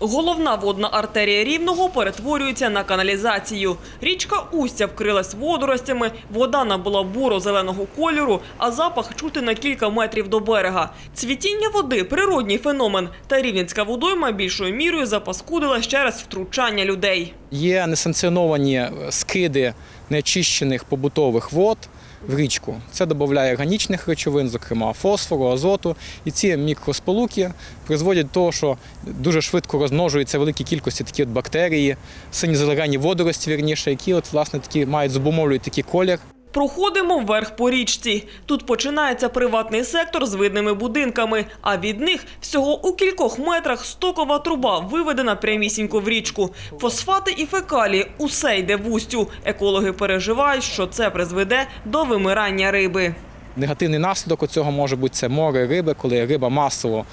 Головна водна артерія Рівного перетворюється на каналізацію. Річка Устя вкрилась водоростями, вода набула буро-зеленого кольору, а запах чути на кілька метрів до берега. Цвітіння води – природній феномен, та рівненська водойма більшою мірою запаскудила через втручання людей. Є несанкціоновані скиди неочищених побутових вод в річку. Це додає органічних речовин, зокрема фосфору, азоту. І ці мікросполуки призводять до того, що дуже швидко розмножуються великі кількості такі от бактерії, сині зелені водорості, вірніше, які от, власне, такі мають зобумовлюють такий колір. Проходимо вверх по річці. Тут починається приватний сектор з видними будинками, а від них всього у кількох метрах стокова труба виведена прямісінько в річку. Фосфати і фекалії – усе йде в устю. Екологи переживають, що це призведе до вимирання риби. Негативний наслідок у цього може бути це море риби, коли риба масово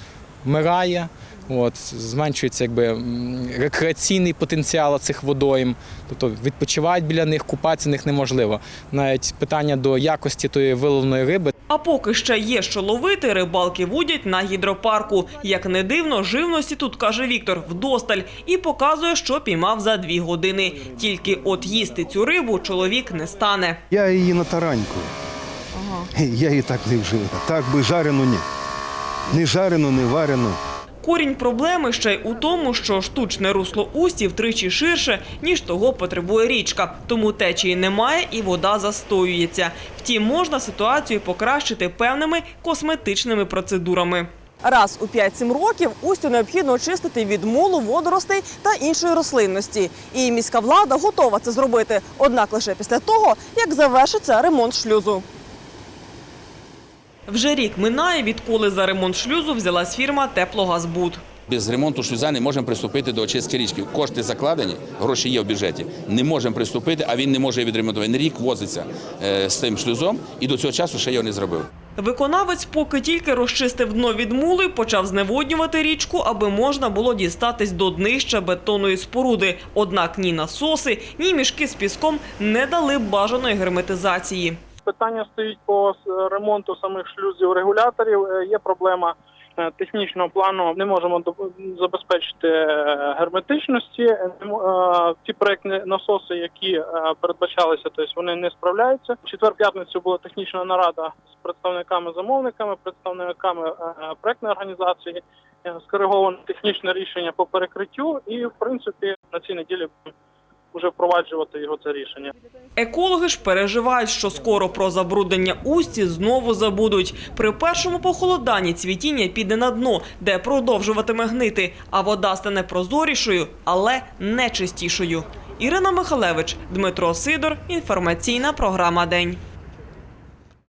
вмирає. От, зменшується якби, рекреаційний потенціал цих водойм, тобто відпочивають біля них, купатися в них неможливо. Навіть питання до якості тої виловленої риби А поки ще є що ловити, рибалки вудять на гідропарку. Як не дивно, живності тут, каже Віктор, вдосталь і показує, що піймав за дві години. Тільки от їсти цю рибу чоловік не стане. Я її на тараньку. Я її так не вжив. Так би жарену ні. Не жарену, не варену. Корінь проблеми ще й у тому, що штучне русло усті втричі ширше, ніж того потребує річка. Тому течії немає і вода застоюється. Втім, можна ситуацію покращити певними косметичними процедурами. Раз у 5-7 років устю необхідно очистити від мулу, водоростей та іншої рослинності. І міська влада готова це зробити, однак лише після того, як завершиться ремонт шлюзу. Вже рік минає, відколи за ремонт шлюзу взялась фірма Теплогазбуд. Без ремонту шлюза не можемо приступити до очистки річки. Кошти закладені, гроші є в бюджеті. Не можемо приступити, а він не може відремонтувати. Він рік возиться е, з тим шлюзом і до цього часу ще його не зробив. Виконавець, поки тільки розчистив дно від мули, почав зневоднювати річку, аби можна було дістатись до днища бетонної споруди. Однак ні насоси, ні мішки з піском не дали бажаної герметизації. Питання стоїть по ремонту самих шлюзів регуляторів. Е, Є проблема е, технічного плану. Не можемо забезпечити е, герметичності. Е, е, Ті проектні насоси, які е, передбачалися, тобто вони не справляються. Четвер-п'ятницю була технічна нарада з представниками замовниками, представниками е, проектної організації. Е, Скориговане технічне рішення по перекриттю, і в принципі на цій неділі вже впроваджувати його це рішення. Екологи ж переживають, що скоро про забруднення усті знову забудуть. При першому похолоданні цвітіння піде на дно, де продовжуватиме гнити, а вода стане прозорішою, але не чистішою. Ірина Михалевич, Дмитро Сидор. Інформаційна програма День.